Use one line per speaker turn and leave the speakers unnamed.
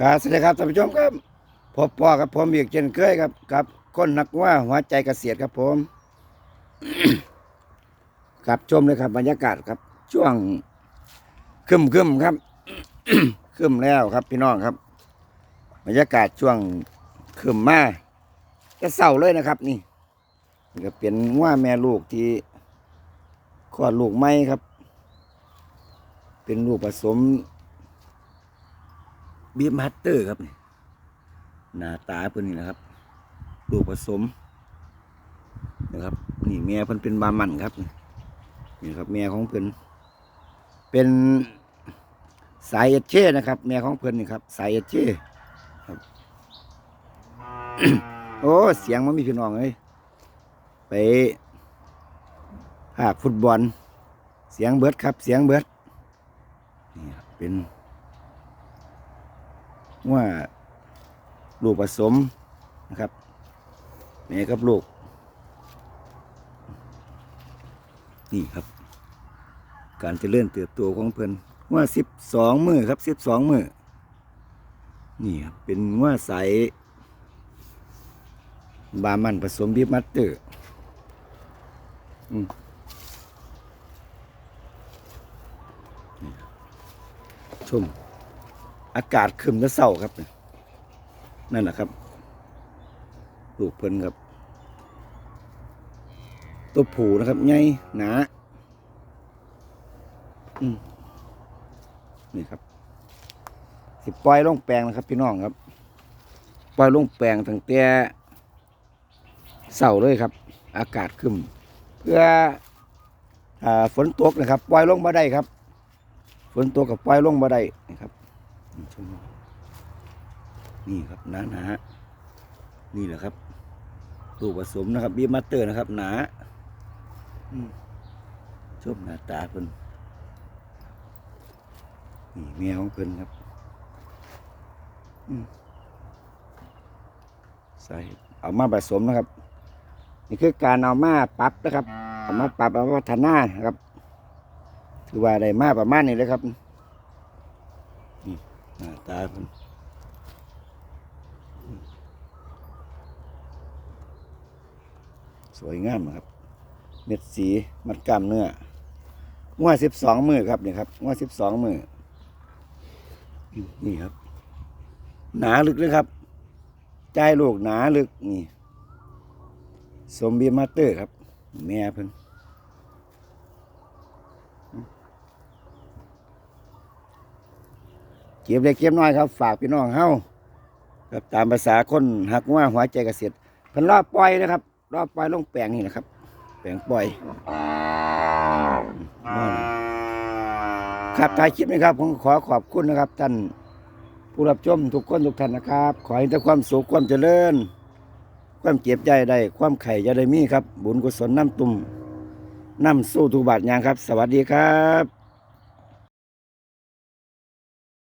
ครับสวัสดีครับท่านผู้ชมครับพบปอกับผมอีกเช่นเคยครับกับคนนักว่าหัวใจเกษตรครับผมครับชมเลยครับ บรรยากาศครับ ช่วงคึมคึมครับคึมแล้วครับ พี่น้องครับ บรรยากาศช่วงคึมมาจะเศร้าเลยนะครับ นี่นี่ก็เป็นว่าแม่ลูกที่คลอดลูกไม่ครับ เป็นลูกผสม บีบมัตเตอร์ครับนี่หน้าตาเพิ่นนี่นะครับลูกผสมนะครับ นี่แม่เพิ่นเป็นบามันครับนี่ครับแม่ของเพิ่นเป็นสายเอชเช่นะครับแม่ของเพิ่นนี่ครับ สายเอชเช่ครับโอ้เสียงมันมีพี่น้องเลยไปภาคฟุตบอล เสียงเบิดครับ เสียงเบิดนี่ครับเป็น ว่าลูกผสมนะครับแม่กับลูก นี่ครับ การเจริญเติบโตของเพิ่นว่าสิบสองมือครับสิบสองมือนี่ครับเป็นว่าใสบามันผสมบีบมัตเตอร์อืชม อากาศขึ้นและเศร้าครับ นั่นแหละครับ ลูกเพิ่นครับ ตัวผูนะครับใหญ่หนาอืมนี่ครับ สิปล่อยลงแปลงนะครับ พี่น้องครับ ปล่อยลงแปลงตั้งแต่เสาเลยครับ อากาศขึ้นเพื่ออฝนตกนะครับ ปล่อยลงมาได้ครับ ฝนตกกับปล่อยลงมาได้ นะครับนี่ครับหนาหนานี่แหละครับลูกผสมนะครับบีมาเตอร์นะครับ หนาชมหน้าตาเพิ่นนี่แมวของเพิ่นครับใส่เอามาผสมนะครับ นี่คือการเอามาปรับนะครับ เอามาปรับเอามาพัฒนานะครับ ถือว่าได้มาประมาณนี้เลยครับ ตาเพิ่นสวยงามครับ เม็ดสีมัดกล้ามเนื้อง้วสิบสองมือครับนี่ครับง้วสิบสองมือนี่ครับ หนาลึกเลยครับใจลูกหนาลึกนี่ สมบีมาเตอร์ครับ แม่เพิ่น เก็บเล็กเก็บน้อยครับ ฝากพี่น้องเฮาครับตามภาษาคนหักว่าหัวใจเกษตรเพิ่นรอบปล่อยนะครับ รอบปล่อยลงแปลงนี่นะครับ แปลงปล่อย ครับท้ายคลิปนี้ครับผมขอขอบคุณนะครับ ท่านผู้รับชมทุกคนทุกท่านนะครับ ขอให้แต่ความสุขความเจริญ ความเจ็บใจได้ ความไข่จะได้มีครับ บุญกุศลน้ำตุ่มน้ำสู้ทุกบาทยางครับ สวัสดีครับ